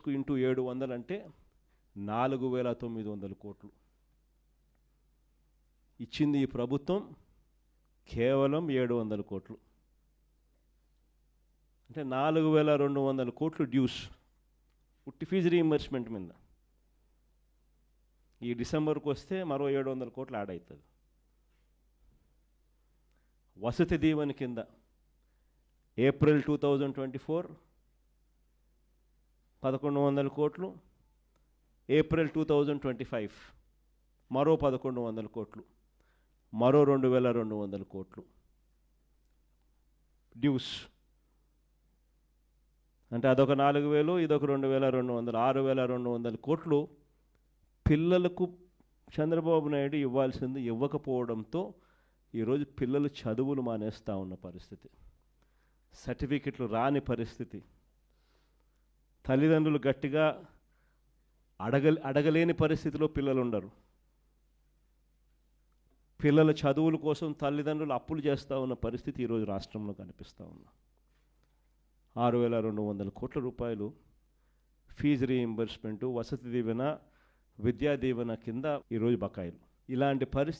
టీచర్స్కు into ఏడు వందలు అంటే నాలుగు వేల తొమ్మిది వందల కోట్లు. ఇచ్చింది ఈ ప్రభుత్వం కేవలం ఏడు వందల కోట్లు. అంటే నాలుగు వేల రెండు వందల కోట్లు డ్యూస్ ఉట్టి ఫీజు రీఇంబర్స్మెంట్ మీద. ఈ డిసెంబర్కి వస్తే మరో ఏడు వందల కోట్లు యాడ్ అవుతుంది వసతి దీవెన కింద April two thousand twenty four పదకొండు వందల కోట్లు April two thousand twenty five మరో పదకొండు వందల కోట్లు మరో రెండు వేల రెండు వందల కోట్లు. డ్యూస్. అంటే అదొక నాలుగు వేలు ఇదొక రెండు వేల రెండు వందలు ఆరు వేల రెండు వందల కోట్లు పిల్లలకు చంద్రబాబు నాయుడు ఇవ్వాల్సింది ఇవ్వకపోవడంతో ఈరోజు పిల్లలు చదువులు మానేస్తూ ఉన్న పరిస్థితి. సర్టిఫికెట్లు రాని పరిస్థితి. తల్లిదండ్రులు గట్టిగా అడగ అడగలేని పరిస్థితిలో పిల్లలు ఉండరు పిల్లల చదువుల కోసం తల్లిదండ్రులు అప్పులు చేస్తూ ఉన్న పరిస్థితి ఈరోజు రాష్ట్రంలో కనిపిస్తూ ఉన్నా ఆరు వేల రెండు వందల కోట్ల రూపాయలు ఫీజు రీయింబర్స్మెంటు వసతి దీవెన విద్యా దీవెన కింద ఈరోజు బకాయిలు. ఇలాంటి పరిస్థితి